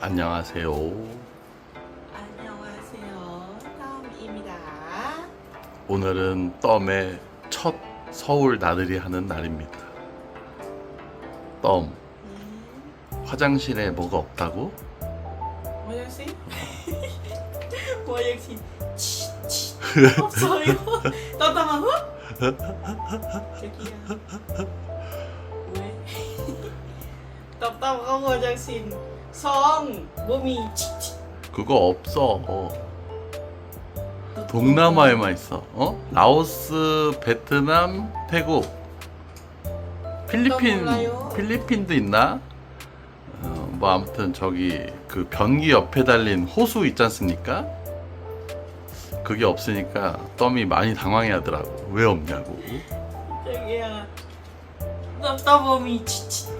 안녕하세요. 안녕하세요. 다음입니다. 오늘은 덤의 첫 서울 나들이 하는 날입니다. 덤, 음, 화장실에 뭐가 없다고? 뭐였지? 뭐였지? 치치 없어요. 떠담아 후? 저기야. 왜? 답답 không 화장실. 성 몸이 치치. 그거 없어. 동남아에만 있어. 어? 라오스, 베트남, 태국, 필리핀, 몰라요. 필리핀도 있나? 어, 뭐 아무튼 저기 그 변기 옆에 달린 호수 있지 않습니까? 그게 없으니까 덤이 많이 당황해하더라고. 왜 없냐고. 저기야. 답답 몸이 치치.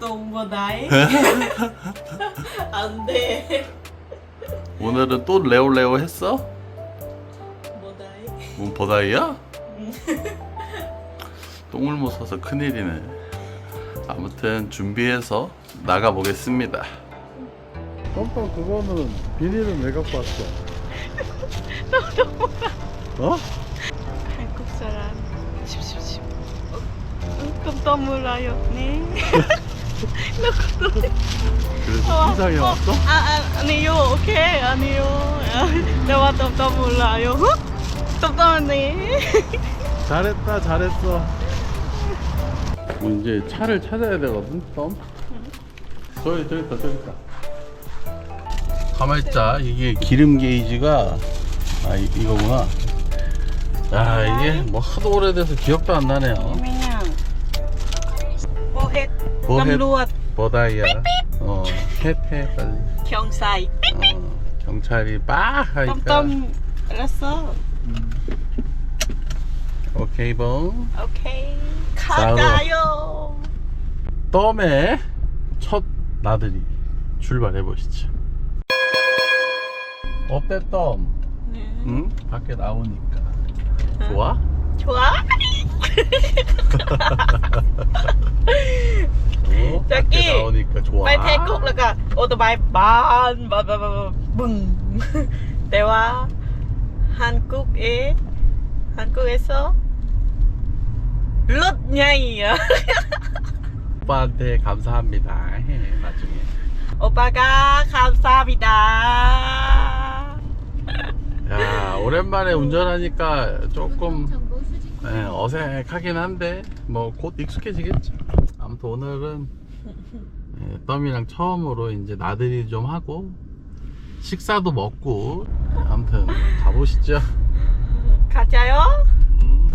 또뭐 나이? 안 돼. 오늘은 또 레오레오 했어? 뭐 나이? 뭔 버다이야? 똥을 못 싸서 큰일이네. 아무튼 준비해서 나가 보겠습니다. 깜빡 그거는 비닐은 왜 갖고 왔어? 어? 한국 사람 십십십 깜짝 놀라요 네 그래서 이상해 왔어? 아, 아 아니요 오케이 아니요 내가 깜짝 놀라요 깜짝 네 잘했다 잘했어. 뭐 이제 차를 찾아야 되거든 덤. 저기 저기 있다 저기 있다. 가만 있자 이게 기름 게이지가 아 이, 이거구나. 야 이게 뭐 하도 오래돼서 기억도 안 나네요. 그냥 보헷. 남루앗 버다이야. 어 해해 빨리. 경사이 어, 경찰이 빡 하니까. 깜깜 알았어 오케이 봉. 오케이. 가자요 덤의 첫 나들이 출발해 보시죠. 어때 덤? 네. 응? 밖에 나오니까 좋아? 좋아 어? 저기, 밖에 나오니까 좋아. ไปเทคุกแล้วก็โอโตไบค์บ้านบ้านบ้านบ้านบึ้ง แต่ว่าฮันกุกเอฮันกุกเอสรถใหญ่อะ 오빠한테 감사합니다. 해 나중에. โอปากาคามซาบิดา 야 오랜만에 운전하니까 조금 예, 어색하긴 한데 뭐 곧 익숙해지겠죠. 아무튼 오늘은 예, 덤이랑 처음으로 이제 나들이 좀 하고 식사도 먹고 예, 아무튼 가보시죠. 가자요. 음.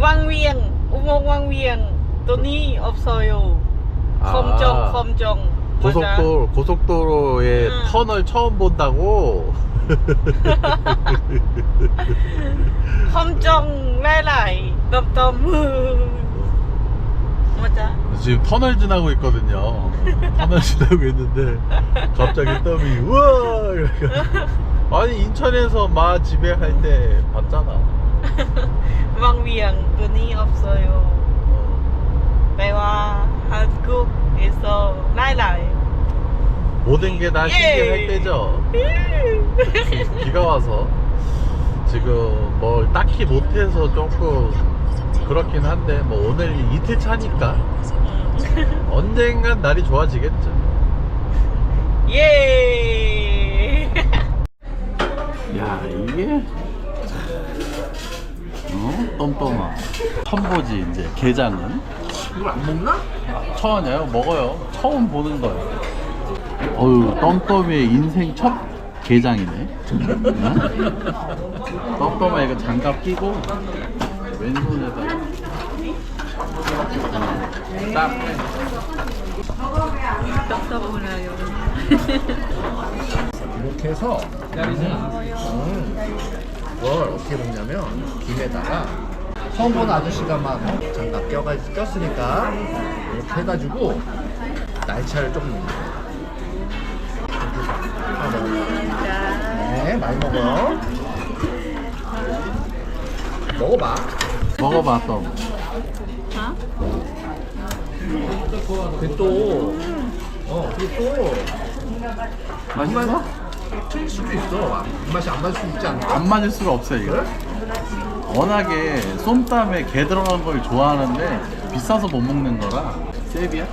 왕위행 우몽 왕위행 돈이 없어요. 아. 검정 검정 고속도로 고속도로의 응. 터널 처음 본다고. 검정 라이라이 덤덤 맞아. 지금 터널 지나고 있거든요. 터널 지나고 있는데 갑자기 땀이 우와 이러니까 아니 인천에서 마 집에 할 때 봤잖아. 왕미양 눈이 없어요. 어. 배와 한국에서 날라요. 모든 게 다 신기할 예. 때죠. 예. 비가 와서 지금 뭘 딱히 못해서 조금 그렇긴 한데 뭐 오늘 이틀 차니까 언젠간 날이 좋아지겠죠. 예 야 이게 어? 똠똠아 처음 보지 이제 게장은 이걸 안 먹나? 처음 아요 먹어요 처음 보는 거예요 어유 똠똠의 인생 첫 게장이네 응? 똠똠아 이거 장갑 끼고 왼손에다가 응. 딱 몰라요 이렇게 해서 음, 이걸 어떻게 먹냐면 김에다가 처음 보는 아저씨가 막 장갑 껴가, 꼈으니까 이렇게 해가지고 날차를 조금 넣는 거예요. 네, 많이 먹어. 먹어봐. 먹어봐 또 근데 또어 그리고 또 맛있어? 틀릴 수도 있어 입맛이 안 맞을 수 있지 않나? 안 맞을 수가 없어요 이거. 워낙에 쏨땀에 게 들어간 걸 좋아하는데 비싸서 못 먹는 거라 세비야.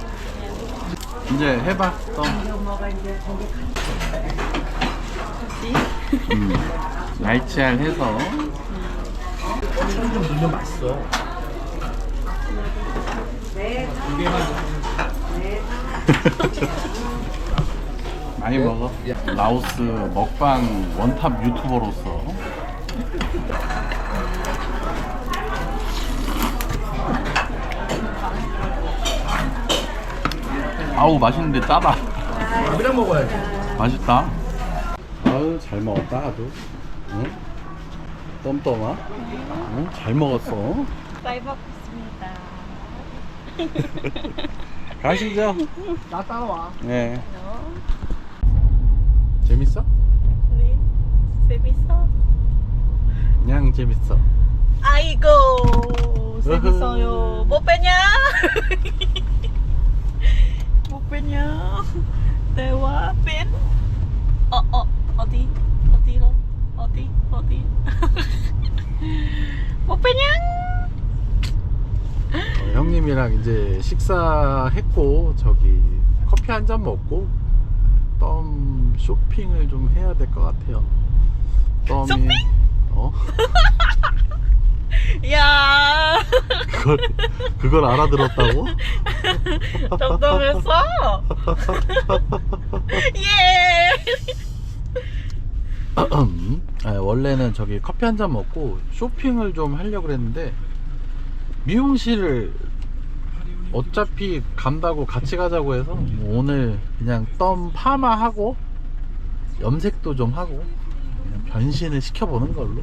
이제 해봐. 또. 음, 날치알 해서 고추를 좀 넣으면 맛있어 많이 먹어. 라오스 먹방 원탑 유튜버로서 아우 맛있는데 짜다. 밥이랑 먹어야지 맛있다. 아유 잘 먹었다 아주. 응? 똠똠아. 응? 잘 먹었어. 잘 먹겠습니다. 가시죠. 나 따라와 네. 재밌어? 네, 재밌어. 그냥 재밌어. 아이고, 재밌어요. 못 빼냐? 못 빼냐? 대화 뺀? 어, 어, 어디? 어디? 빼냐? 어, 형님이랑 이제 식사했고 저기 커피 한 잔 먹고 덤 쇼핑을 좀 해야 될 것 같아요. 덤이 쇼핑? 어? 야, 그걸 그걸 알아들었다고? 덤덤했어. 예. 아, 원래는 저기 커피 한 잔 먹고 쇼핑을 좀 하려고 그랬는데 미용실을 어차피 간다고 같이 가자고 해서 뭐 오늘 그냥 덤 파마하고 염색도 좀 하고 그냥 변신을 시켜보는 걸로.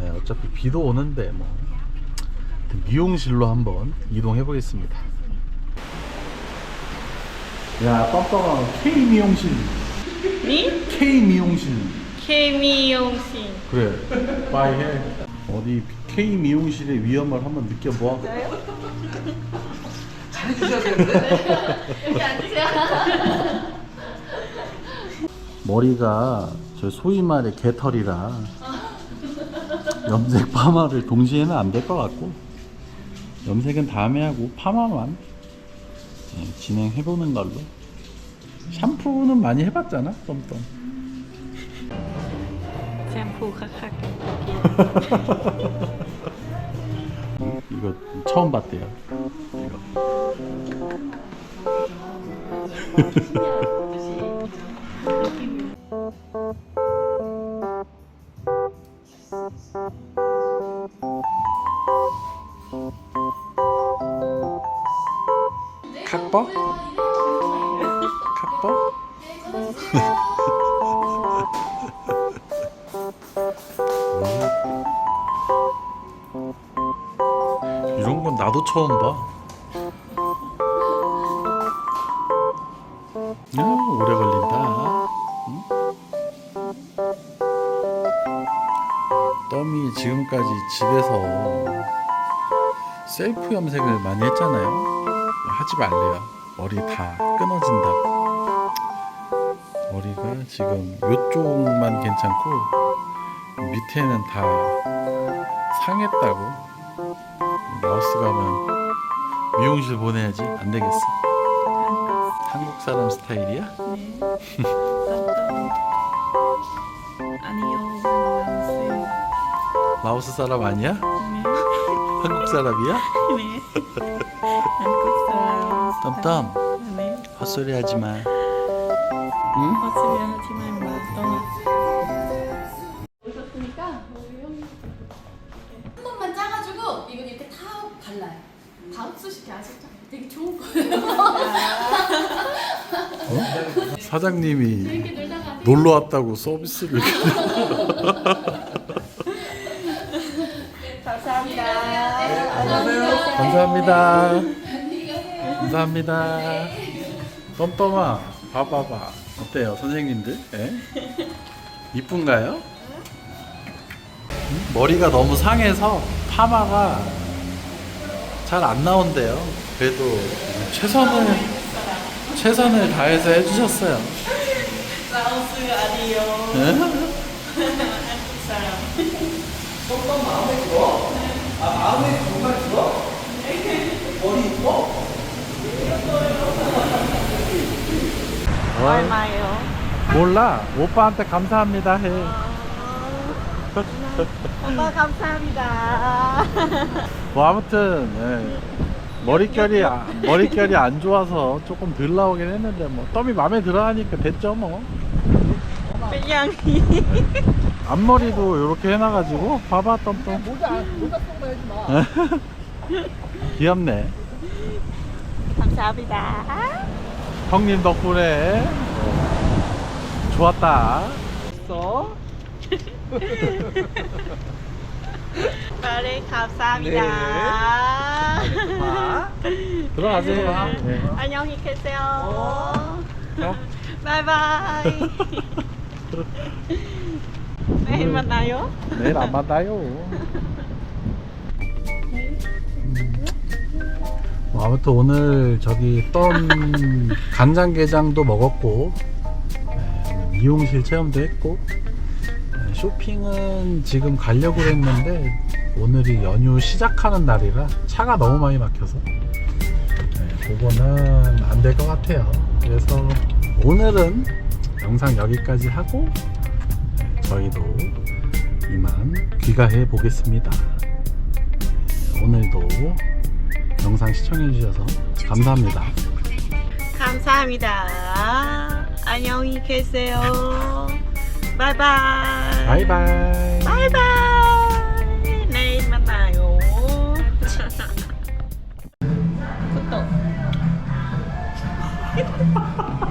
네, 어차피 비도 오는데 뭐 미용실로 한번 이동해 보겠습니다. 야 뻔뻔한 K 미용실. 니? K 미용실 케미용신. 그래. 빠이 해 어디 K 미용실의 위험을 한번 느껴봐 잘해주셔야 되는데. 머리가 저 소위 말해 개털이라 염색 파마를 동시에는 안 될 것 같고 염색은 다음에 하고 파마만 예, 진행해보는 걸로. 샴푸는 많이 해봤잖아 썸썸 샴푸 kakak. 이거 처음 봤대요 이거 각버? 각버? 나도 처음 봐. 야, 오래 걸린다. 응? 덤이 지금까지 집에서 셀프 염색을 많이 했잖아요. 하지 말래요. 머리 다 끊어진다고. 머리가 지금 요쪽만 괜찮고 밑에는 다 상했다고. 라오스 가면 미용실 보내야지 안 되겠어. 한국 사람 스타일이야? 아니요, 라오스. 라오스 사람 아니야? 한국 사람이야? 네. 한국 사람. 덤덤 네. 헛소리 하지 마. 응? 헛소리 하지만 뭐 떠나. 다 발라요. 다 흡수시켜 아시죠? 되게 좋은 거예요. 사장님이 이렇게 놀다가 놀러 왔다고 서비스를 감사합니다. 감사합니다. 덤덤아, 봐봐봐. 어때요, 선생님들? 예? 이쁜가요? 음? 머리가 너무 상해서 파마가 잘 안 나온대요. 그래도 최선을 최선을 다해서 해주셨어요. 라오스가 아니요. 네? 한국 사람. 어떤 마음에 들어? 아 마음에 정말 들어? 머리 이뻐? 얼마요? 몰라. 오빠한테 감사합니다 해. 오빠 감사합니다. 뭐 아무튼 예. 머릿결이 아- 머릿결이 안 좋아서 조금 덜 나오긴 했는데 뭐 덤이 마음에 들어 하니까 됐죠 뭐. 그냥 앞머리도 이렇게 해놔가지고 봐봐 덤덤. 모자 모자 똥만 해지 마. 귀엽네. 감사합니다. 형님 덕분에 어, 좋았다. 써? 말해 감사합니다. 들어가세요. 네. 안녕히 계세요. 자. 바이바이. 내일 만나요. 내일 안 만나요. 뭐 아무튼 오늘 저기 떤 간장게장도 먹었고 네, 미용실 체험도 했고 네, 쇼핑은 지금 가려고 했는데 오늘이 연휴 시작하는 날이라 차가 너무 많이 막혀서 네, 그거는 안 될 것 같아요. 그래서 오늘은 영상 여기까지 하고 네, 저희도 이만 귀가해 보겠습니다. 네, 오늘도 영상 시청해 주셔서 감사합니다. 감사합니다. 안녕히 계세요. 바이바이. 바이바이. 바이바이. 내일 만나요. 구독.